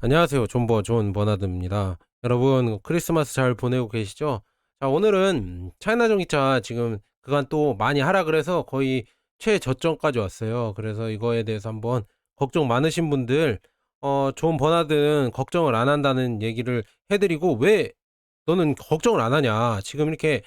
안녕하세요. 존버 존 버나드입니다. 여러분 크리스마스 잘 보내고 계시죠? 자, 오늘은 차이나 전기차 지금 그간 또 많이 하락을 해서 거의 최저점까지 왔어요. 그래서 이거에 대해서 한번 걱정 많으신 분들 어, 존 버나드는 걱정을 안 한다는 얘기를 해드리고 왜 너는 걱정을 안 하냐? 지금 이렇게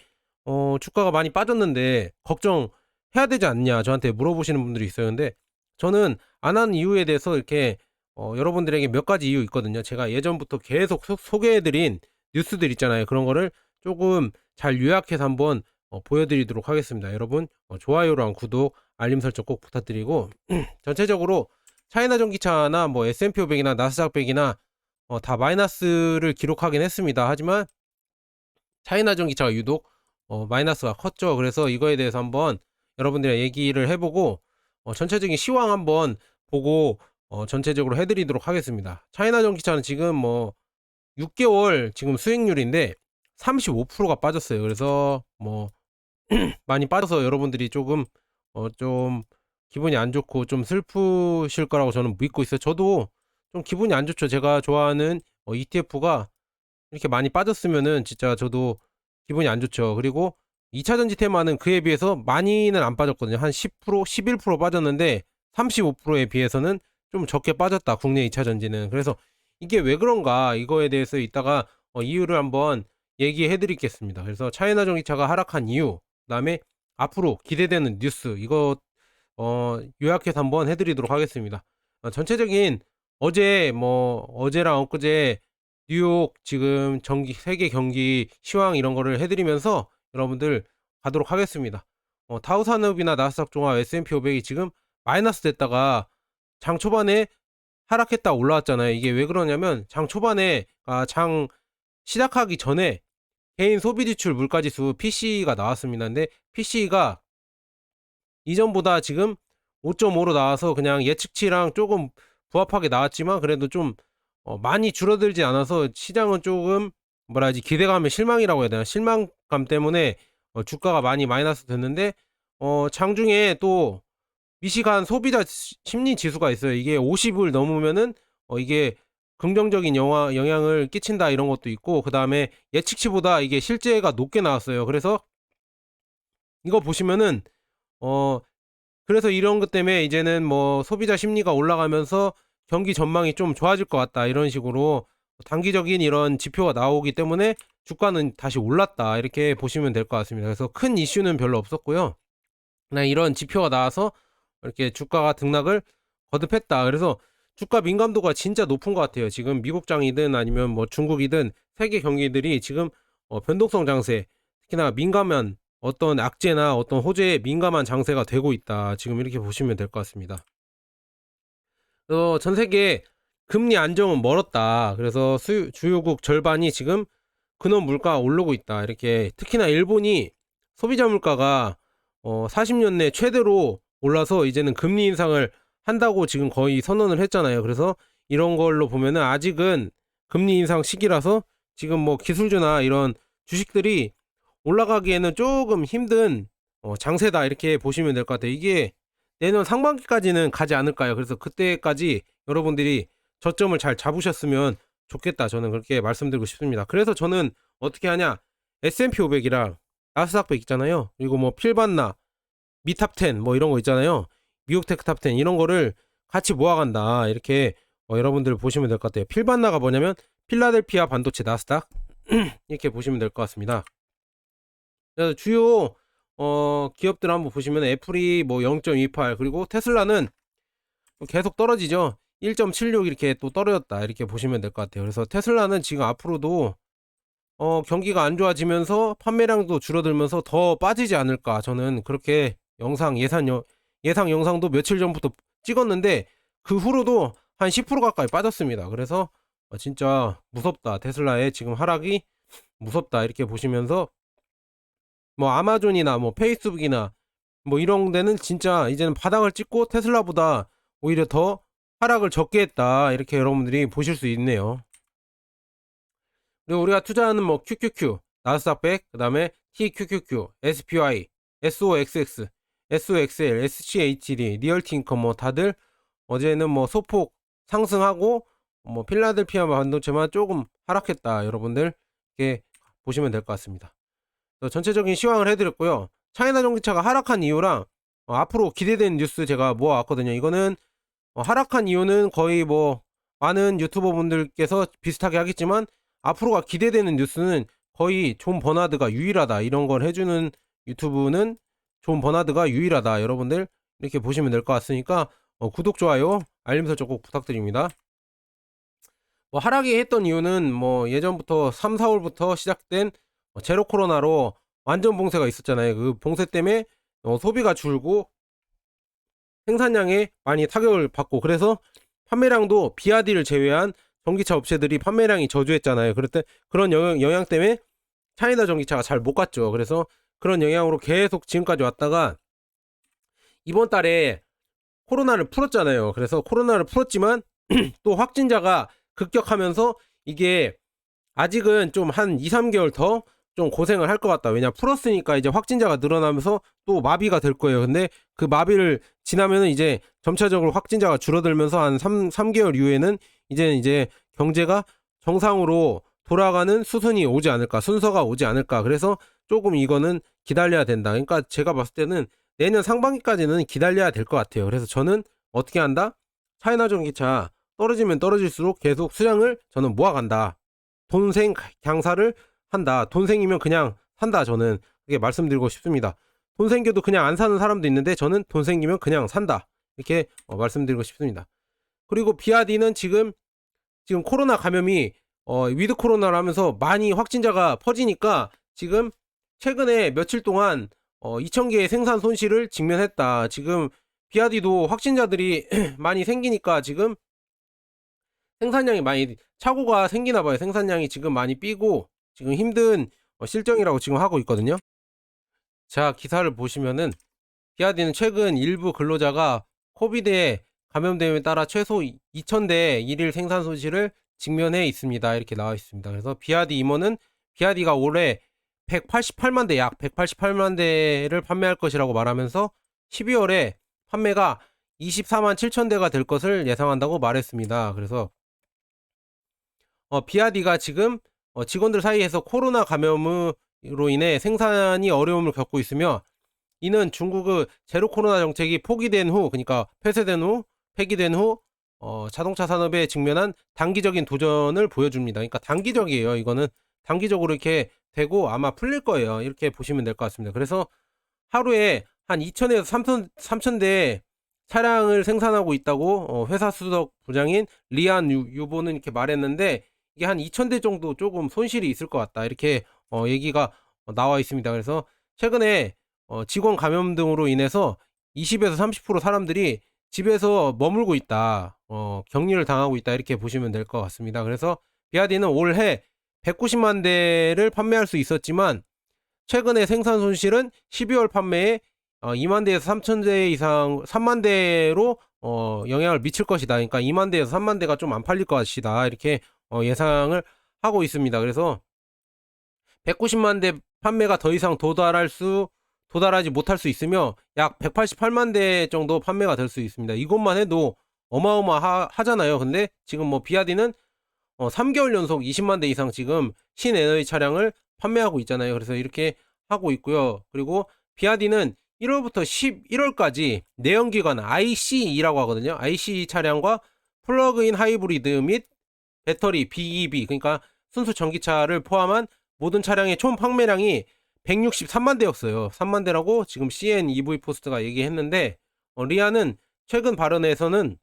어, 주가가 많이 빠졌는데 걱정해야 되지 않냐? 저한테 물어보시는 분들이 있어요. 근데 저는 안 하는 이유에 대해서 이렇게 어, 여러분들에게 몇 가지 이유 있거든요. 제가 예전부터 계속 소, 소개해드린 뉴스들 있잖아요. 그런 거를 조금 잘 요약해서 한번 어, 보여드리도록 하겠습니다. 여러분 어, 좋아요랑 구독, 알림 설정 꼭 부탁드리고 전체적으로 차이나 전기차나 뭐 S&P 500이나 나스닥 100이나 어, 다 마이너스를 기록하긴 했습니다. 하지만 차이나 전기차가 유독 어, 마이너스가 컸죠. 그래서 이거에 대해서 한번 여러분들이랑 얘기를 해보고 어, 전체적인 시황 한번 보고 어, 전체적으로 해드리도록 하겠습니다. 차이나 전기차는 지금 뭐 6개월 지금 수익률인데 35%가 빠졌어요. 그래서 뭐 많이 빠져서 여러분들이 조금 어, 좀 기분이 안 좋고 좀 슬프실 거라고 저는 믿고 있어요. 저도 좀 기분이 안 좋죠. 제가 좋아하는 어, ETF가 이렇게 많이 빠졌으면은 진짜 저도 기분이 안 좋죠. 그리고 2차 전지 테마는 그에 비해서 많이는 안 빠졌거든요. 한 10%, 11% 빠졌는데 35%에 비해서는 좀 적게 빠졌다. 국내 2차 전지는. 그래서 이게 왜 그런가 이거에 대해서 이따가 어, 이유를 한번 얘기해 드리겠습니다. 그래서 차이나 전기차가 하락한 이유, 그다음에 앞으로 기대되는 뉴스 이거 어, 요약해서 한번 해드리도록 하겠습니다. 어, 전체적인 어제 뭐 어제랑 엊그제 뉴욕 지금 전기 세계 경기 시황 이런 거를 해드리면서 여러분들 가도록 하겠습니다. 어, 다우 산업이나 나스닥 종합 S&P 500이 지금 마이너스 됐다가 장 초반에 하락했다 올라왔잖아요. 이게 왜 그러냐면 장 초반에 아, 장 시작하기 전에 개인 소비 지출 물가 지수 PC가 나왔습니다. 근데 PC가 이전보다 지금 5.5로 나와서 그냥 예측치랑 조금 부합하게 나왔지만 그래도 좀 어, 많이 줄어들지 않아서 시장은 조금 뭐라 하지 기대감의 실망이라고 해야 되나 실망감 때문에 어, 주가가 많이 마이너스 됐는데 어, 장중에 또 미시간 소비자 시- 심리 지수가 있어요. 이게 50을 넘으면은 어, 이게 긍정적인 영화, 영향을 끼친다 이런 것도 있고 그 다음에 예측치보다 이게 실제가 높게 나왔어요. 그래서 이거 보시면은 어 그래서 이런 것 때문에 이제는 뭐 소비자 심리가 올라가면서 경기 전망이 좀 좋아질 것 같다 이런 식으로 단기적인 이런 지표가 나오기 때문에 주가는 다시 올랐다 이렇게 보시면 될 것 같습니다. 그래서 큰 이슈는 별로 없었고요. 그냥 이런 지표가 나와서 이렇게 주가가 등락을 거듭했다. 그래서 주가 민감도가 진짜 높은 것 같아요. 지금 미국 장이든 아니면 뭐 중국이든 세계 경기들이 지금 어, 변동성 장세, 특히나 민감한 어떤 악재나 어떤 호재에 민감한 장세가 되고 있다. 지금 이렇게 보시면 될 것 같습니다. 그래서 전 세계 금리 안정은 멀었다. 그래서 수, 주요국 절반이 지금 근원 물가가 오르고 있다. 이렇게 특히나 일본이 소비자 물가가 어, 40년 내 최대로 올라서 이제는 금리 인상을 한다고 지금 거의 선언을 했잖아요. 그래서 이런 걸로 보면은 아직은 금리 인상 시기라서 지금 뭐 기술주나 이런 주식들이 올라가기에는 조금 힘든 어, 장세다 이렇게 보시면 될 것 같아요. 이게 내년 상반기까지는 가지 않을까요? 그래서 그때까지 여러분들이 저점을 잘 잡으셨으면 좋겠다. 저는 그렇게 말씀드리고 싶습니다. 그래서 저는 어떻게 하냐? S&P 500이랑 나스닥 100 있잖아요. 그리고 뭐 필반나, 미탑 10뭐 이런 거 있잖아요. 미국 테크 탑 10 이런 거를 같이 모아간다. 이렇게 어, 여러분들 보시면 될 것 같아요. 필반나가 뭐냐면 필라델피아 반도체 나스닥 이렇게 보시면 될 것 같습니다. 그래서 주요 어, 기업들 한번 보시면 애플이 뭐 0.28 그리고 테슬라는 계속 떨어지죠. 1.76 이렇게 또 떨어졌다 이렇게 보시면 될 것 같아요. 그래서 테슬라는 지금 앞으로도 어, 경기가 안 좋아지면서 판매량도 줄어들면서 더 빠지지 않을까 저는 그렇게 영상 예산 여, 예상 영상도 며칠 전부터 찍었는데 그 후로도 한 10% 가까이 빠졌습니다. 그래서 어, 진짜 무섭다 테슬라의 지금 하락이 무섭다 이렇게 보시면서 뭐 아마존이나 뭐 페이스북이나 뭐 이런 데는 진짜 이제는 바닥을 찍고 테슬라보다 오히려 더 하락을 적게 했다 이렇게 여러분들이 보실 수 있네요. 그리고 우리가 투자하는 뭐 QQQ, 나스닥 100, 그 다음에 TQQQ, SPY, SOXX, SOXL, SCHD, 리얼티 인컴 뭐 다들 어제는 뭐 소폭 상승하고 뭐 필라델피아 반도체만 조금 하락했다. 여러분들 이렇게 보시면 될 것 같습니다. 어, 전체적인 시황을 해드렸고요. 차이나 전기차가 하락한 이유랑 어, 앞으로 기대되는 뉴스 제가 모아왔거든요. 이거는 어, 하락한 이유는 거의 뭐 많은 유튜버 분들께서 비슷하게 하겠지만 앞으로가 기대되는 뉴스는 거의 존 버나드가 유일하다 이런 걸 해주는 유튜브는 존 버나드가 유일하다 여러분들 이렇게 보시면 될 것 같으니까 어, 구독 좋아요 알림 설정 꼭 부탁드립니다 뭐 하락이 했던 이유는 뭐 예전부터 3, 4월부터 시작된 어, 제로 코로나로 완전 봉쇄가 있었잖아요 그 봉쇄 때문에 어, 소비가 줄고 생산량에 많이 타격을 받고 그래서 판매량도 비아디를 제외한 전기차 업체들이 판매량이 저조했잖아요. 그럴 때 그런 영향, 영향 때문에 차이나 전기차가 잘 못 갔죠. 그래서 그런 영향으로 계속 지금까지 왔다가 이번 달에 코로나를 풀었잖아요. 그래서 코로나를 풀었지만 또 확진자가 급격하면서 이게 아직은 좀 한 2, 3개월 더 좀 고생을 할 것 같다. 왜냐 풀었으니까 이제 확진자가 늘어나면서 또 마비가 될 거예요. 근데 그 마비를 지나면은 이제 점차적으로 확진자가 줄어들면서 한 3, 3개월 이후에는 이제 이제 경제가 정상으로 돌아가는 수순이 오지 않을까, 순서가 오지 않을까. 그래서 조금 이거는 기다려야 된다. 그러니까 제가 봤을 때는 내년 상반기까지는 기다려야 될 것 같아요. 그래서 저는 어떻게 한다? 차이나 전기차 떨어지면 떨어질수록 계속 수량을 저는 모아간다. 돈생 강사를 한다. 돈 생기면 그냥 산다. 저는 그게 말씀드리고 싶습니다. 돈 생겨도 그냥 안 사는 사람도 있는데 저는 돈 생기면 그냥 산다. 이렇게 어, 말씀드리고 싶습니다. 그리고 비아디는 지금 지금 코로나 감염이 어, 위드 코로나를 하면서 많이 확진자가 퍼지니까 지금 최근에 며칠 동안 어, 2,000개의 생산 손실을 직면했다. 지금 비아디도 확진자들이 많이 생기니까 지금 생산량이 많이 착오가 생기나 봐요. 생산량이 지금 많이 삐고 지금 힘든 어, 실정이라고 지금 하고 있거든요. 자, 기사를 보시면은 비아디는 최근 일부 근로자가 코비드에 감염됨에 따라 최소 2,000대 일일 생산 손실을 직면해 있습니다. 이렇게 나와 있습니다. 그래서 비아디 임원은 비아디가 올해 188만 대, 약 188만 대를 판매할 것이라고 말하면서 12월에 판매가 24만 7천 대가 될 것을 예상한다고 말했습니다. 그래서 어, 비아디가 지금 어, 직원들 사이에서 코로나 감염으로 인해 생산이 어려움을 겪고 있으며 이는 중국의 제로 코로나 정책이 포기된 후, 그러니까 폐쇄된 후, 폐기된 후 어, 자동차 산업에 직면한 단기적인 도전을 보여줍니다. 그러니까 단기적이에요. 이거는 단기적으로 이렇게 되고 아마 풀릴 거예요. 이렇게 보시면 될 것 같습니다. 그래서 하루에 한 2,000에서 3,000, 3,000대 차량을 생산하고 있다고 어, 회사 수석 부장인 리안 유, 유보는 이렇게 말했는데 이게 한 2,000대 정도 조금 손실이 있을 것 같다. 이렇게 어, 얘기가 나와 있습니다. 그래서 최근에 어, 직원 감염 등으로 인해서 20에서 30% 사람들이 집에서 머물고 있다. 어, 격리를 당하고 있다. 이렇게 보시면 될 것 같습니다. 그래서 비아디는 올해 190만 대를 판매할 수 있었지만 최근에 생산 손실은 12월 판매에 어, 2만 대에서 3천 대 이상 3만 대로 어, 영향을 미칠 것이다. 그러니까 2만 대에서 3만 대가 좀 안 팔릴 것이다. 이렇게 어, 예상을 하고 있습니다. 그래서 190만 대 판매가 더 이상 도달할 수 도달하지 못할 수 있으며 약 188만 대 정도 판매가 될 수 있습니다. 이것만 해도 어마어마하잖아요. 근데 지금 뭐 비아디는 어, 3개월 연속 20만 대 이상 지금 신에너지 차량을 판매하고 있잖아요. 그래서 이렇게 하고 있고요. 그리고 비아디는 1월부터 11월까지 내연기관 ICE라고 하거든요. ICE 차량과 플러그인 하이브리드 및 배터리 BEV 그러니까 순수 전기차를 포함한 모든 차량의 총 판매량이 163만 대였어요. 3만 대라고 지금 CN EV 포스트가 얘기했는데 어, 리아는 최근 발언에서는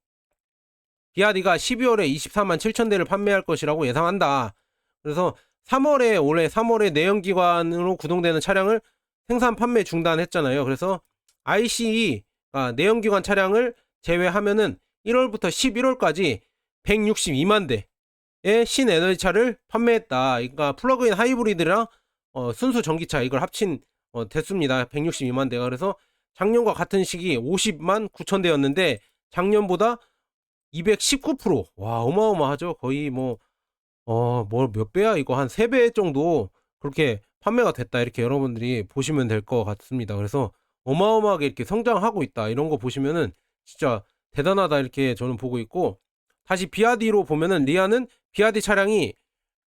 비아디가 12월에 24만 7천 대를 판매할 것이라고 예상한다. 그래서 3월에 올해 3월에 내연기관으로 구동되는 차량을 생산 판매 중단했잖아요. 그래서 ICE 아, 내연기관 차량을 제외하면은 1월부터 11월까지 162만 대의 신에너지차를 판매했다. 그러니까 플러그인 하이브리드랑 어, 순수 전기차 이걸 합친 어, 대수입니다. 162만 대가 그래서 작년과 같은 시기 50만 9천 대였는데 작년보다 219%와 어마어마하죠. 거의 뭐 어, 뭐 몇 배야 이거 한 3배 정도 그렇게 판매가 됐다 이렇게 여러분들이 보시면 될 것 같습니다. 그래서 어마어마하게 이렇게 성장하고 있다 이런 거 보시면은 진짜 대단하다 이렇게 저는 보고 있고 다시 비아디로 보면은 리아는 비아디 차량이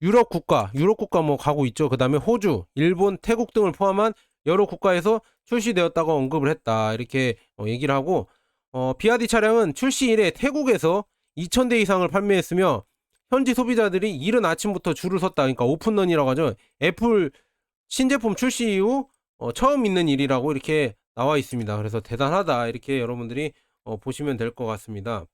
유럽 국가, 유럽 국가 뭐 가고 있죠. 그 다음에 호주, 일본, 태국 등을 포함한 여러 국가에서 출시되었다고 언급을 했다. 이렇게 어, 얘기를 하고, 어, 비아디 차량은 출시 이래 태국에서 2,000대 이상을 판매했으며, 현지 소비자들이 이른 아침부터 줄을 섰다. 그러니까 오픈런이라고 하죠. 애플 신제품 출시 이후 어, 처음 있는 일이라고 이렇게 나와 있습니다. 그래서 대단하다. 이렇게 여러분들이 어, 보시면 될 것 같습니다.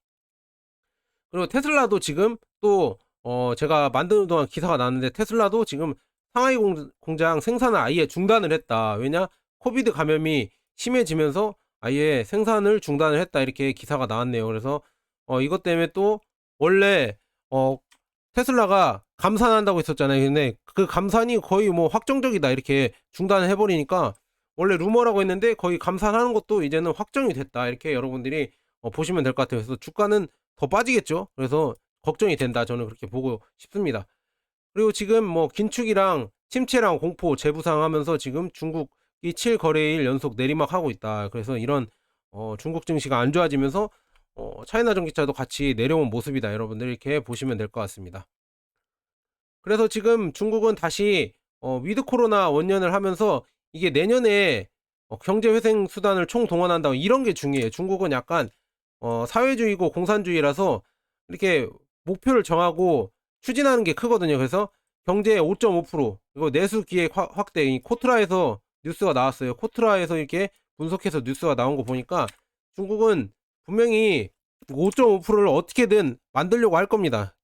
그리고 테슬라도 지금 또 어, 제가 만드는 동안 기사가 나왔는데 테슬라도 지금 상하이 공, 공장 생산을 아예 중단을 했다. 왜냐? 코비드 감염이 심해지면서 아예 생산을 중단을 했다. 이렇게 기사가 나왔네요. 그래서 어, 이것 때문에 또 원래 어, 테슬라가 감산한다고 했었잖아요. 근데 그 감산이 거의 뭐 확정적이다. 이렇게 중단을 해버리니까 원래 루머라고 했는데 거의 감산하는 것도 이제는 확정이 됐다. 이렇게 여러분들이 어, 보시면 될 것 같아요. 그래서 주가는 더 빠지겠죠. 그래서 걱정이 된다. 저는 그렇게 보고 싶습니다. 그리고 지금 뭐 긴축이랑 침체랑 공포 재부상하면서 지금 중국 이 7거래일 연속 내리막 하고 있다. 그래서 이런 어, 중국 증시가 안 좋아지면서 어, 차이나 전기차도 같이 내려온 모습이다. 여러분들 이렇게 보시면 될 것 같습니다. 그래서 지금 중국은 다시 어, 위드 코로나 원년을 하면서 이게 내년에 어, 경제 회생 수단을 총동원한다고 이런 게 중요해요. 중국은 약간 어, 사회주의고 공산주의라서 이렇게 목표를 정하고 추진하는 게 크거든요. 그래서 경제 5.5% 이거 내수 기획 확- 확대 이 코트라에서 뉴스가 나왔어요. 코트라에서 이렇게 분석해서 뉴스가 나온 거 보니까 중국은 분명히 5.5%를 어떻게든 만들려고 할 겁니다.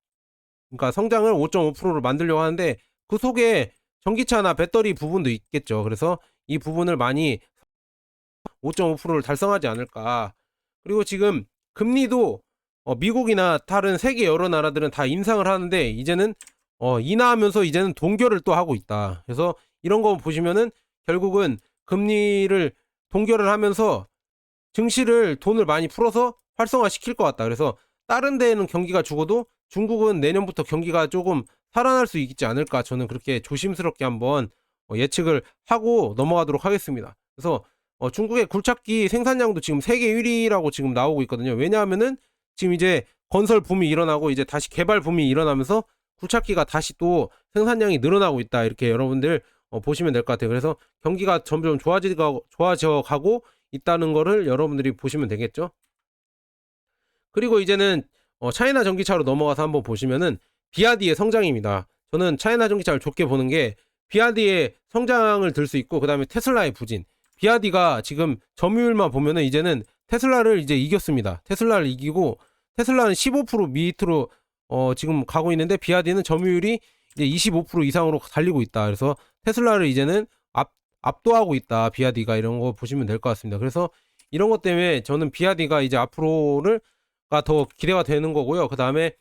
그러니까 성장을 5.5%를 만들려고 하는데 그 속에 전기차나 배터리 부분도 있겠죠. 그래서 이 부분을 많이 5.5%를 달성하지 않을까. 그리고 지금 금리도 어, 미국이나 다른 세계 여러 나라들은 다 인상을 하는데 이제는 어, 인하하면서 이제는 동결을 또 하고 있다. 그래서 이런 거 보시면은 결국은 금리를 동결을 하면서 증시를 돈을 많이 풀어서 활성화 시킬 것 같다. 그래서 다른 데에는 경기가 죽어도 중국은 내년부터 경기가 조금 살아날 수 있지 않을까. 저는 그렇게 조심스럽게 한번 어, 예측을 하고 넘어가도록 하겠습니다. 그래서 어, 중국의 굴착기 생산량도 지금 세계 1위라고 지금 나오고 있거든요. 왜냐하면은 지금 이제 건설 붐이 일어나고 이제 다시 개발 붐이 일어나면서 굴착기가 다시 또 생산량이 늘어나고 있다. 이렇게 여러분들 어, 보시면 될 것 같아요. 그래서 경기가 점점 좋아지고 좋아져 가고 있다는 거를 여러분들이 보시면 되겠죠. 그리고 이제는 어, 차이나 전기차로 넘어가서 한번 보시면은 비아디의 성장입니다. 저는 차이나 전기차를 좋게 보는 게 비아디의 성장을 들 수 있고 그다음에 테슬라의 부진. 비아디가 지금 점유율만 보면은 이제는 테슬라를 이제 이겼습니다. 테슬라를 이기고 테슬라는 15% 밑으로 어, 지금 가고 있는데 비아디는 점유율이 이제 25% 이상으로 달리고 있다. 그래서 테슬라를 이제는 앞 압도하고 있다. 비아디가 이런 거 보시면 될 것 같습니다. 그래서 이런 것 때문에 저는 비아디가 이제 앞으로를 더 기대가 되는 거고요. 그 다음에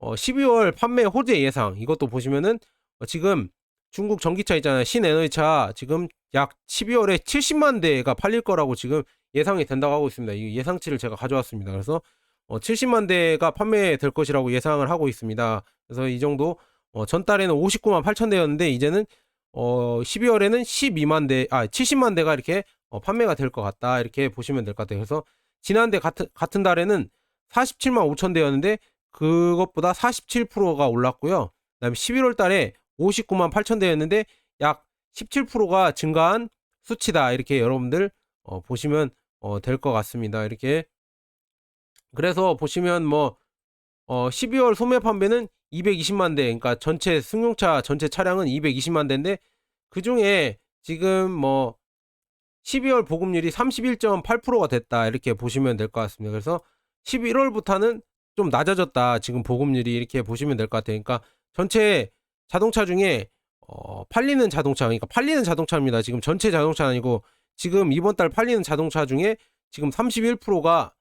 어, 12월 판매 호재 예상 이것도 보시면은 어, 지금 중국 전기차 있잖아요. 신에너지차 지금 약 12월에 70만 대가 팔릴 거라고 지금 예상이 된다고 하고 있습니다. 이 예상치를 제가 가져왔습니다. 그래서 어, 70만 대가 판매될 것이라고 예상을 하고 있습니다. 그래서 이 정도 어, 전달에는 59만 8천 대였는데 이제는 어, 12월에는 12만 대, 아 70만 대가 이렇게 어, 판매가 될 것 같다 이렇게 보시면 될 것 같아요. 그래서 지난달 같은 같은 달에는 47만 5천 대였는데 그것보다 47%가 올랐고요. 그다음에 11월 달에 59만 8천 대였는데 약 17%가 증가한 수치다. 이렇게 여러분들 어, 보시면 어, 될 것 같습니다. 이렇게 그래서 보시면 뭐 어, 12월 소매 판매는 220만 대, 그러니까 전체 승용차 전체 차량은 220만 대인데 그 중에 지금 뭐 12월 보급률이 31.8%가 됐다 이렇게 보시면 될 것 같습니다. 그래서 11월부터는 좀 낮아졌다. 지금 보급률이 이렇게 보시면 될 것 같아요. 그러니까 전체 자동차 중에 어, 팔리는 자동차, 그러니까 팔리는 자동차입니다. 지금 전체 자동차 아니고 지금 이번 달 팔리는 자동차 중에 지금 31%가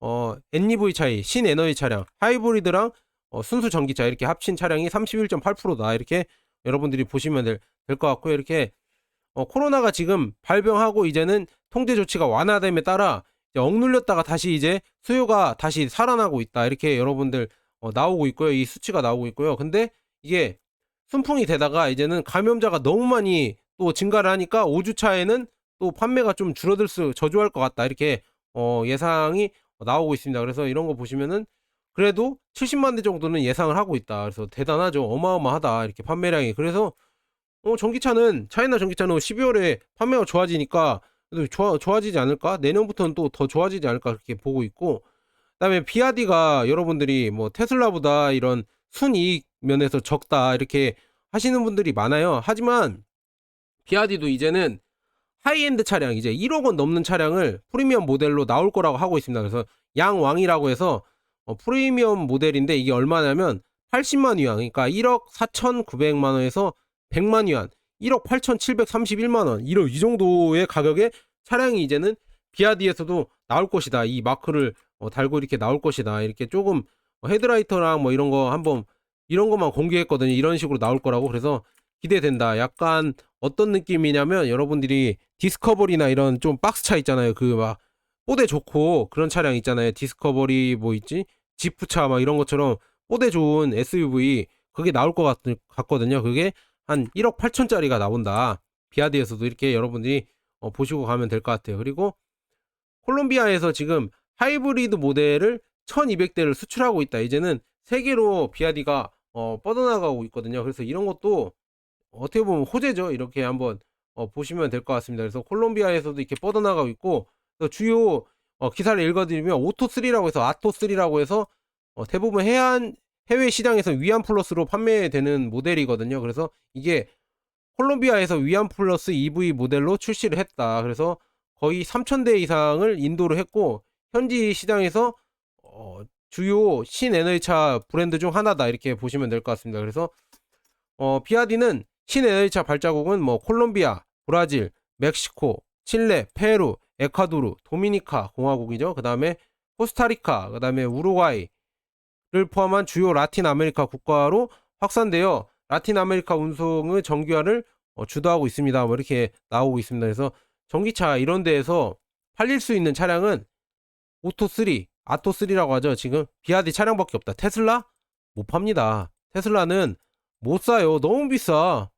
어, NEV 차이, 신에너지 차량, 하이브리드랑 어, 순수 전기차 이렇게 합친 차량이 31.8%다. 이렇게 여러분들이 보시면 될 것 같고요. 이렇게 어, 코로나가 지금 발병하고 이제는 통제 조치가 완화됨에 따라 억눌렸다가 다시 이제 수요가 다시 살아나고 있다. 이렇게 여러분들 어, 나오고 있고요. 이 수치가 나오고 있고요. 근데 이게 순풍이 되다가 이제는 감염자가 너무 많이 또 증가를 하니까 5주 차에는 또 판매가 좀 줄어들 수 저조할 것 같다. 이렇게 어, 예상이 나오고 있습니다. 그래서 이런 거 보시면은 그래도 70만 대 정도는 예상을 하고 있다. 그래서 대단하죠. 어마어마하다. 이렇게 판매량이. 그래서 어, 전기차는 차이나 전기차는 12월에 판매가 좋아지니까 좋아, 좋아지지 않을까? 내년부터는 또 더 좋아지지 않을까? 그렇게 보고 있고 그다음에 비아디가 여러분들이 뭐 테슬라보다 이런 순이익 면에서 적다 이렇게 하시는 분들이 많아요. 하지만 비아디도 이제는 하이엔드 차량 이제 1억 원 넘는 차량을 프리미엄 모델로 나올 거라고 하고 있습니다. 그래서 양왕이라고 해서 어, 프리미엄 모델인데 이게 얼마냐면 80만 위안 그러니까 1억 4,900만 원에서 100만 위안 1억 8,731만 원 이런 이 정도의 가격에 차량이 이제는 비아디에서도 나올 것이다. 이 마크를 어, 달고 이렇게 나올 것이다. 이렇게 조금 어, 헤드라이터랑 뭐 이런 거 한번 이런 것만 공개했거든요. 이런 식으로 나올 거라고 그래서 기대된다. 약간 어떤 느낌이냐면 여러분들이 디스커버리나 이런 좀 박스 차 있잖아요. 그막 뽀대 좋고 그런 차량 있잖아요. 디스커버리 뭐 있지? 지프차 막 이런 것처럼 뽀대 좋은 SUV 그게 나올 것 같, 같거든요. 그게 한 1억 8천짜리가 나온다. 비아디에서도 이렇게 여러분들이 어, 보시고 가면 될 것 같아요. 그리고 콜롬비아에서 지금 하이브리드 모델을 1200대를 수출하고 있다. 이제는 세계로 비아디가 어, 뻗어나가고 있거든요. 그래서 이런 것도 어떻게 보면 호재죠. 이렇게 한번 어, 보시면 될 것 같습니다. 그래서 콜롬비아에서도 이렇게 뻗어나가고 있고 또 주요 어, 기사를 읽어드리면 오토3라고 해서 아토3라고 해서 어, 대부분 해안 해외 시장에서 위안 플러스로 판매되는 모델이거든요. 그래서 이게 콜롬비아에서 위안 플러스 EV 모델로 출시를 했다. 그래서 거의 3,000대 이상을 인도를 했고 현지 시장에서 어, 주요 신에너지차 브랜드 중 하나다 이렇게 보시면 될 것 같습니다. 그래서 어, 비아디는 신에너지차 발자국은 뭐 콜롬비아, 브라질, 멕시코, 칠레, 페루, 에콰도르, 도미니카 공화국이죠. 그 다음에 코스타리카, 그 다음에 우루과이를 포함한 주요 라틴 아메리카 국가로 확산되어 라틴 아메리카 운송의 정규화를 어, 주도하고 있습니다. 뭐 이렇게 나오고 있습니다. 그래서 전기차 이런 데에서 팔릴 수 있는 차량은 오토3, 아토3라고 하죠. 지금 비아디 차량밖에 없다. 테슬라? 못 팝니다. 테슬라는 못 사요. 너무 비싸.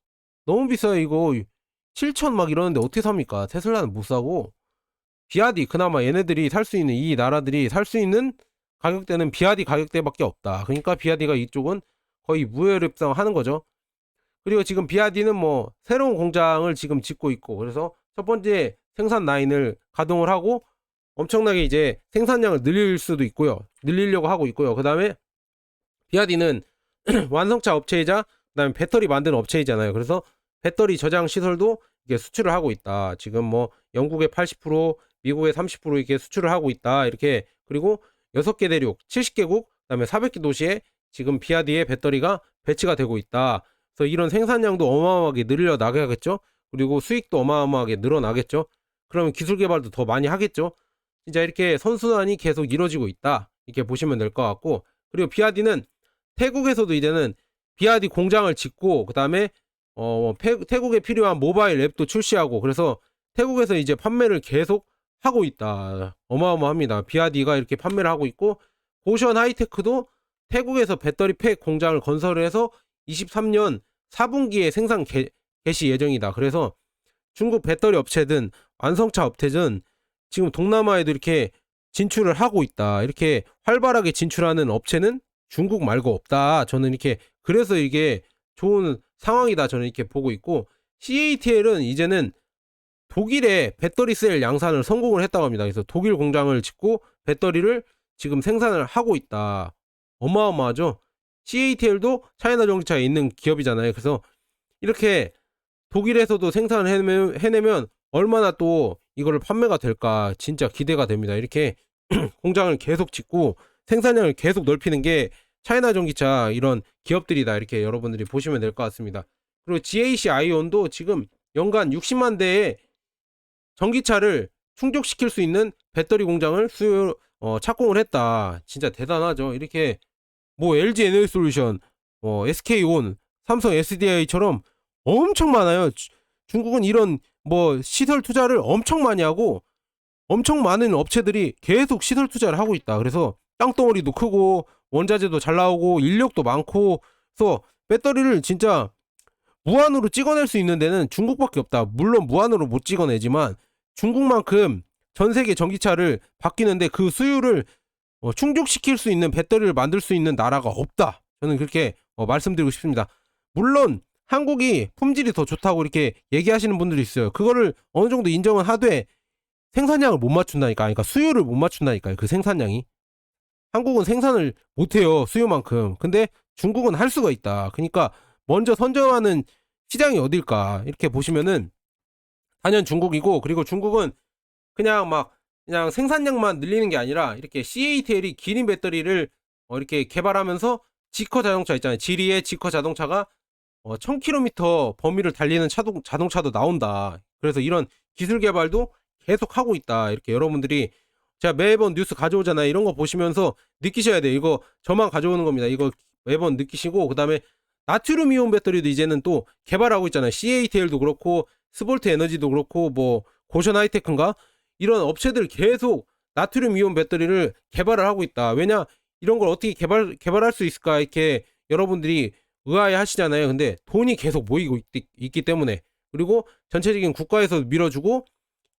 너무 비싸요, 이거. 7천 막 이러는데 어떻게 삽니까? 테슬라는 못 사고. 비아디, 그나마 얘네들이 살 수 있는, 이 나라들이 살 수 있는 가격대는 비아디 가격대밖에 없다. 그러니까 비아디가 이쪽은 거의 무혈입성 하는 거죠. 그리고 지금 비아디는 뭐 새로운 공장을 지금 짓고 있고 그래서 첫 번째 생산 라인을 가동을 하고 엄청나게 이제 생산량을 늘릴 수도 있고요. 늘리려고 하고 있고요. 그 다음에 비아디는 완성차 업체이자 그다음에 배터리 만드는 업체이잖아요. 그래서 배터리 저장 시설도 이게 수출을 하고 있다. 지금 뭐 영국의 80%, 미국의 30% 이렇게 수출을 하고 있다. 이렇게 그리고 6개 대륙, 70개국, 그다음에 400개 도시에 지금 비아디의 배터리가 배치가 되고 있다. 그래서 이런 생산량도 어마어마하게 늘려 나가겠죠. 그리고 수익도 어마어마하게 늘어나겠죠. 그러면 기술 개발도 더 많이 하겠죠. 진짜 이렇게 선순환이 계속 이루어지고 있다. 이렇게 보시면 될 것 같고 그리고 비아디는 태국에서도 이제는 비아디 공장을 짓고 그다음에 어 페- 태국에 필요한 모바일 앱도 출시하고 그래서 태국에서 이제 판매를 계속 하고 있다. 어마어마합니다. 비아디가 이렇게 판매를 하고 있고 고션 하이테크도 태국에서 배터리 팩 공장을 건설을 해서 23년 4분기에 생산 개, 개시 예정이다. 그래서 중국 배터리 업체든 완성차 업체든 지금 동남아에도 이렇게 진출을 하고 있다. 이렇게 활발하게 진출하는 업체는 중국 말고 없다. 저는 이렇게 그래서 이게 좋은 상황이다. 저는 이렇게 보고 있고 CATL은 이제는 독일에 배터리 셀 양산을 성공을 했다고 합니다. 그래서 독일 공장을 짓고 배터리를 지금 생산을 하고 있다. 어마어마하죠. CATL도 차이나 전기차에 있는 기업이잖아요. 그래서 이렇게 독일에서도 생산을 해내면, 해내면 얼마나 또 이거를 판매가 될까 진짜 기대가 됩니다. 이렇게 공장을 계속 짓고 생산량을 계속 넓히는 게 차이나 전기차 이런 기업들이다. 이렇게 여러분들이 보시면 될 것 같습니다. 그리고 GAC 아이온도 지금 연간 60만 대의 전기차를 충족시킬 수 있는 배터리 공장을 수요 어, 착공을 했다. 진짜 대단하죠. 이렇게 뭐 LG 에너지 솔루션, 어, SK온, 삼성 SDI처럼 엄청 많아요. 주- 중국은 이런 뭐 시설 투자를 엄청 많이 하고 엄청 많은 업체들이 계속 시설 투자를 하고 있다. 그래서 땅덩어리도 크고 원자재도 잘 나오고 인력도 많고 그래서 배터리를 진짜 무한으로 찍어낼 수 있는 데는 중국밖에 없다. 물론 무한으로 못 찍어내지만 중국만큼 전 세계 전기차를 바뀌는데 그 수율을 어, 충족시킬 수 있는 배터리를 만들 수 있는 나라가 없다. 저는 그렇게 어, 말씀드리고 싶습니다. 물론 한국이 품질이 더 좋다고 이렇게 얘기하시는 분들이 있어요. 그거를 어느 정도 인정은 하되 생산량을 못 맞춘다니까. 그러니까 수요를 못 맞춘다니까요. 그 생산량이. 한국은 생산을 못 해요. 수요만큼. 근데 중국은 할 수가 있다. 그러니까 먼저 선점하는 시장이 어딜까? 이렇게 보시면은 단연 중국이고 그리고 중국은 그냥 막 그냥 생산량만 늘리는 게 아니라 이렇게 CATL이 기린 배터리를 어, 이렇게 개발하면서 지커 자동차 있잖아요. 지리의 지커 자동차가 어, 1000km 범위를 달리는 차도, 자동차도 나온다. 그래서 이런 기술 개발도 계속 하고 있다. 이렇게 여러분들이 제가 매번 뉴스 가져오잖아요. 이런 거 보시면서 느끼셔야 돼요. 이거 저만 가져오는 겁니다. 이거 매번 느끼시고 그다음에 나트륨 이온 배터리도 이제는 또 개발하고 있잖아요. CATL도 그렇고 스볼트 에너지도 그렇고 뭐 고션 하이테크인가 이런 업체들 계속 나트륨 이온 배터리를 개발을 하고 있다. 왜냐 이런 걸 어떻게 개발 개발할 수 있을까 이렇게 여러분들이 의아해 하시잖아요. 근데 돈이 계속 모이고 있, 있기 때문에 그리고 전체적인 국가에서 밀어주고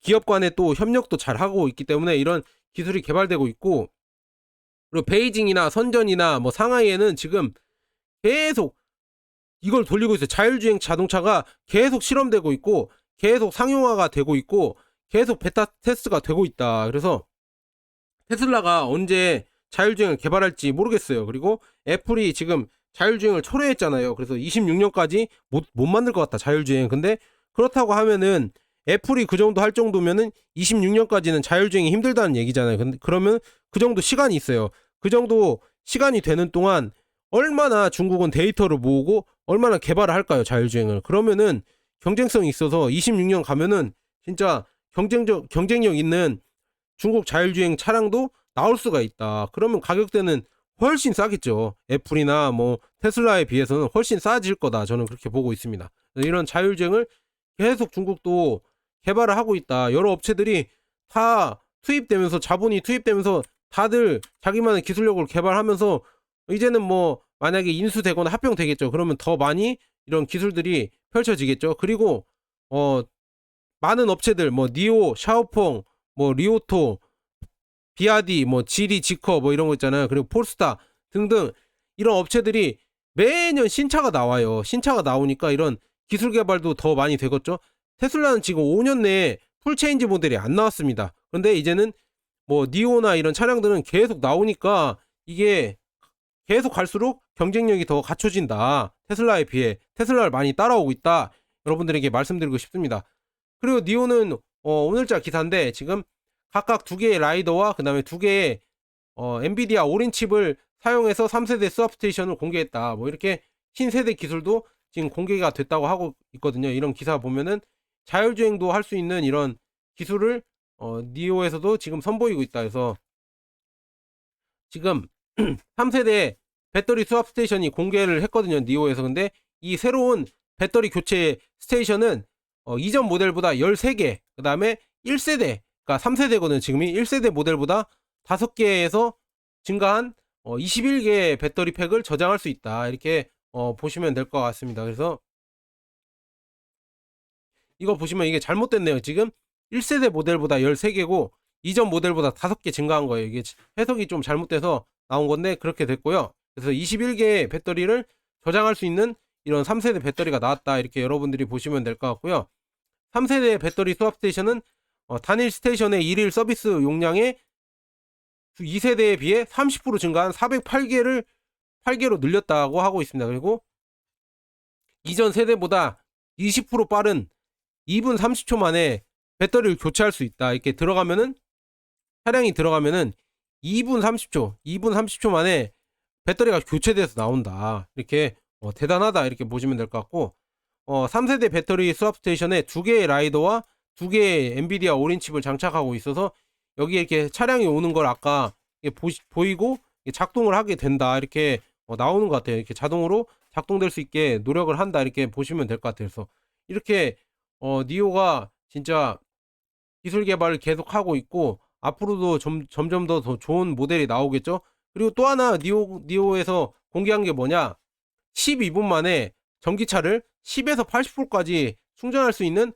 기업 간에 또 협력도 잘 하고 있기 때문에 이런 기술이 개발되고 있고 그리고 베이징이나 선전이나 뭐 상하이에는 지금 계속 이걸 돌리고 있어요. 자율주행 자동차가 계속 실험되고 있고 계속 상용화가 되고 있고 계속 베타 테스트가 되고 있다. 그래서 테슬라가 언제 자율주행을 개발할지 모르겠어요. 그리고 애플이 지금 자율주행을 초래했잖아요. 그래서 26년까지 못, 못 만들 것 같다. 자율주행. 근데 그렇다고 하면은 애플이 그 정도 할 정도면은 26년까지는 자율주행이 힘들다는 얘기잖아요. 근데 그러면 그 정도 시간이 있어요. 그 정도 시간이 되는 동안 얼마나 중국은 데이터를 모으고 얼마나 개발을 할까요? 자율주행을. 그러면은 경쟁성이 있어서 26년 가면은 진짜 경쟁적 경쟁력 있는 중국 자율주행 차량도 나올 수가 있다. 그러면 가격대는 훨씬 싸겠죠. 애플이나 뭐 테슬라에 비해서는 훨씬 싸질 거다. 저는 그렇게 보고 있습니다. 이런 자율주행을 계속 중국도 개발을 하고 있다. 여러 업체들이 다 투입되면서 자본이 투입되면서 다들 자기만의 기술력을 개발하면서 이제는 뭐 만약에 인수되거나 합병되겠죠. 그러면 더 많이 이런 기술들이 펼쳐지겠죠. 그리고 어 많은 업체들 뭐 니오, 샤오퐁, 뭐 리오토, 비아디, 뭐 지리, 지커 뭐 이런 거 있잖아요. 그리고 폴스타 등등 이런 업체들이 매년 신차가 나와요. 신차가 나오니까 이런 기술 개발도 더 많이 되겠죠. 테슬라는 지금 5년 내에 풀체인지 모델이 안 나왔습니다. 그런데 이제는 뭐 니오나 이런 차량들은 계속 나오니까 이게 계속 갈수록 경쟁력이 더 갖춰진다. 테슬라에 비해 테슬라를 많이 따라오고 있다. 여러분들에게 말씀드리고 싶습니다. 그리고 니오는 어, 오늘자 기사인데 지금 각각 두 개의 라이더와 그 다음에 두 개의 어, 엔비디아 오린 칩을 사용해서 3세대 수압스테이션을 공개했다. 뭐 이렇게 신세대 기술도 지금 공개가 됐다고 하고 있거든요. 이런 기사 보면은 자율주행도 할 수 있는 이런 기술을 어, 니오에서도 지금 선보이고 있다 해서 지금 3세대 배터리 수압 스테이션이 공개를 했거든요. 니오에서 근데 이 새로운 배터리 교체 스테이션은 어, 이전 모델보다 13개, 그 다음에 1세대, 그러니까 3세대거든요. 지금이 1세대 모델보다 5개에서 증가한 어, 21개의 배터리 팩을 저장할 수 있다. 이렇게 어, 보시면 될 것 같습니다. 그래서 이거 보시면 이게 잘못됐네요. 지금 1세대 모델보다 13개고 이전 모델보다 5개 증가한 거예요. 이게 해석이 좀 잘못돼서 나온 건데 그렇게 됐고요. 그래서 21개의 배터리를 저장할 수 있는 이런 3세대 배터리가 나왔다. 이렇게 여러분들이 보시면 될 것 같고요. 3세대 배터리 수압 스테이션은 어, 단일 스테이션의 1일 서비스 용량의 2세대에 비해 30% 증가한 408개를 8개로 늘렸다고 하고 있습니다. 그리고 이전 세대보다 20% 빠른 2분 30초 만에 배터리를 교체할 수 있다. 이렇게 들어가면은 차량이 들어가면은 2분 30초, 2분 30초 만에 배터리가 교체돼서 나온다. 이렇게 어, 대단하다 이렇게 보시면 될 것 같고 어, 3세대 배터리 수압 스테이션에 두 개의 라이더와 두 개의 엔비디아 오린 칩을 장착하고 있어서 여기 이렇게 차량이 오는 걸 아까 보 이, 고 작동을 하게 된다 이렇게 어, 나오는 것 같아요. 이렇게 자동으로 작동될 수 있게 노력을 한다 이렇게 보시면 될 것 같아요. 그래서 이렇게 어, 니오가 진짜 기술 개발을 계속 하고 있고 앞으로도 점, 점점 더, 더 좋은 모델이 나오겠죠. 그리고 또 하나 니오 니오에서 공개한 게 뭐냐? 12분 만에 전기차를 10에서 80%까지 충전할 수 있는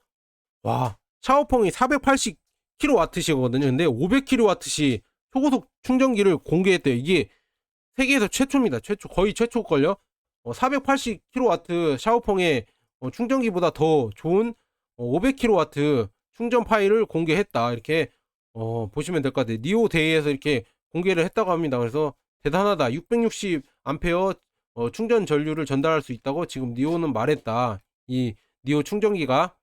와 샤오펑이 480kWh시거든요. 근데 500kWh 초고속 충전기를 공개했대요. 이게 세계에서 최초입니다. 최초 거의 최초걸요. 어, 480kW 샤오펑의 어, 충전기보다 더 좋은 어, 500kW 충전 파일을 공개했다. 이렇게 어, 보시면 될 것 같아요. 니오 데이에서 이렇게 공개를 했다고 합니다. 그래서 대단하다. 660 암페어 어, 충전 전류를 전달할 수 있다고 지금 니오는 말했다. 이 니오 충전기가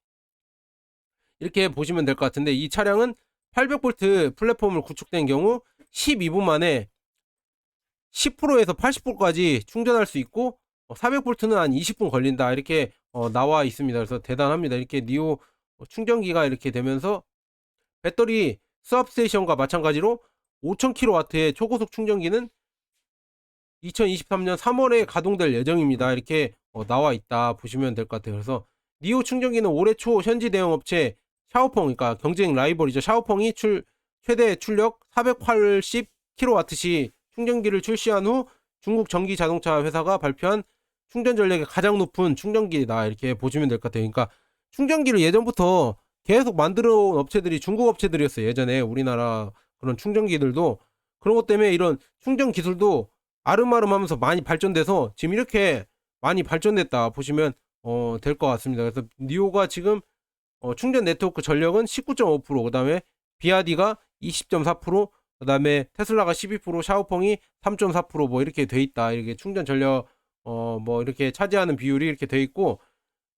이렇게 보시면 될 것 같은데 이 차량은 800V 플랫폼을 구축된 경우 12분 만에 10%에서 80%까지 충전할 수 있고 400V는 한 20분 걸린다 이렇게 어, 나와 있습니다. 그래서 대단합니다. 이렇게 니오 충전기가 이렇게 되면서 배터리 수압 스테이션과 마찬가지로 5000kW의 초고속 충전기는 2023년 3월에 가동될 예정입니다. 이렇게 어, 나와 있다 보시면 될 것 같아요. 그래서 니오 충전기는 올해 초 현지 대형 업체 샤오펑 그러니까 경쟁 라이벌이죠. 샤오펑이 출 최대 출력 480kWh 충전기를 출시한 후 중국 전기 자동차 회사가 발표한 충전 전력이 가장 높은 충전기다 이렇게 보시면 될 것 같아요. 그러니까 충전기를 예전부터 계속 만들어 온 업체들이 중국 업체들이었어요. 예전에 우리나라 그런 충전기들도 그런 것 때문에 이런 충전 기술도 아름아름 하면서 많이 발전돼서 지금 이렇게 많이 발전됐다 보시면 어, 될 것 같습니다. 그래서 니오가 지금 어, 충전 네트워크 전력은 19.5%, 그 다음에 비아디가 20.4%, 그 다음에 테슬라가 12%, 샤오펑이 3.4%뭐 이렇게 돼 있다. 이렇게 충전 전력 어 뭐 이렇게 차지하는 비율이 이렇게 돼 있고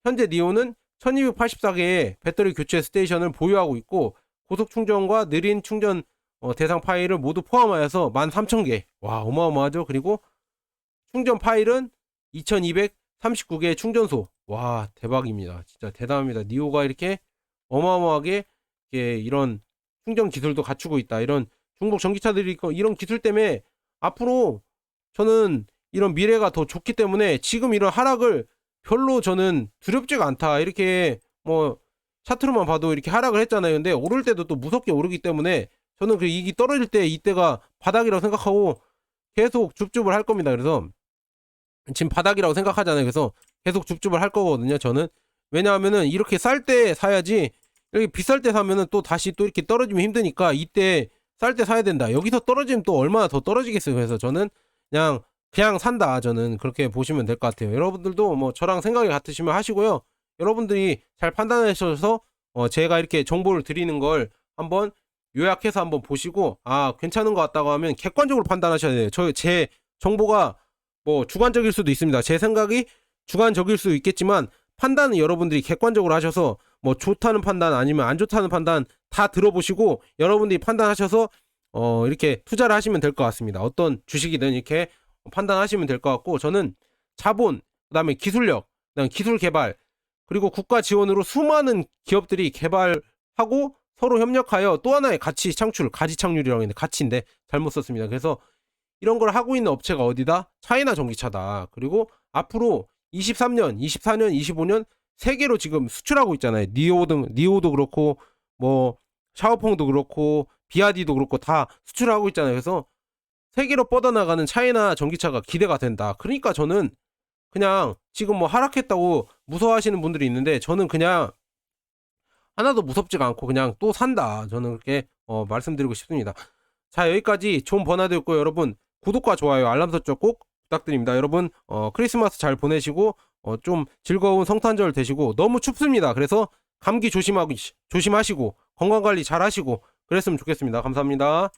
현재 니오는 1284개의 배터리 교체 스테이션을 보유하고 있고 고속 충전과 느린 충전 어, 대상 파일을 모두 포함하여서 13,000개. 와, 어마어마하죠. 그리고 충전 파일은 2239개의 충전소. 와, 대박입니다. 진짜 대단합니다. 니오가 이렇게 어마어마하게 이렇게 이런 충전 기술도 갖추고 있다. 이런 중국 전기차들이 있고 이런 기술 때문에 앞으로 저는 이런 미래가 더 좋기 때문에 지금 이런 하락을 별로 저는 두렵지가 않다. 이렇게 뭐 차트로만 봐도 이렇게 하락을 했잖아요. 근데 오를 때도 또 무섭게 오르기 때문에 저는 그 이익이 떨어질 때 이때가 바닥이라고 생각하고 계속 줍줍을 할 겁니다. 그래서 지금 바닥이라고 생각하잖아요. 그래서 계속 줍줍을 할 거거든요. 저는 왜냐하면은 이렇게 쌀 때 사야지 이렇게 비쌀 때 사면은 또 다시 또 이렇게 떨어지면 힘드니까 이때 쌀 때 사야 된다. 여기서 떨어지면 또 얼마나 더 떨어지겠어요. 그래서 저는 그냥 그냥 산다. 저는 그렇게 보시면 될 것 같아요. 여러분들도 뭐 저랑 생각이 같으시면 하시고요. 여러분들이 잘 판단하셔서 어 제가 이렇게 정보를 드리는 걸 한번 요약해서 한번 보시고 아 괜찮은 것 같다고 하면 객관적으로 판단하셔야 돼요. 저 제 정보가 뭐 주관적일 수도 있습니다. 제 생각이 주관적일 수 있겠지만 판단은 여러분들이 객관적으로 하셔서 뭐 좋다는 판단 아니면 안 좋다는 판단 다 들어보시고 여러분들이 판단하셔서 어 이렇게 투자를 하시면 될 것 같습니다. 어떤 주식이든 이렇게 판단하시면 될 것 같고 저는 자본 그다음에 기술력 그다음 기술 개발 그리고 국가 지원으로 수많은 기업들이 개발하고 서로 협력하여 또 하나의 가치 창출, 가치 창출이라고 했는데 가치인데 잘못 썼습니다. 그래서 이런 걸 하고 있는 업체가 어디다? 차이나 전기차다. 그리고 앞으로 23년, 24년, 25년 세계로 지금 수출하고 있잖아요. 니오 등 니오도 그렇고 뭐 샤오펑도 그렇고 비아디도 그렇고 다 수출하고 있잖아요. 그래서 세계로 뻗어나가는 차이나 전기차가 기대가 된다. 그러니까 저는 그냥 지금 뭐 하락했다고 무서워하시는 분들이 있는데 저는 그냥 하나도 무섭지가 않고 그냥 또 산다. 저는 그렇게 어, 말씀드리고 싶습니다. 자 여기까지 존 버나드였고 여러분 구독과 좋아요 알람 설정 꼭 부탁드립니다. 여러분 어, 크리스마스 잘 보내시고 어, 좀 즐거운 성탄절 되시고 너무 춥습니다. 그래서 감기 조심하고 조심하시고 건강 관리 잘 하시고 그랬으면 좋겠습니다. 감사합니다.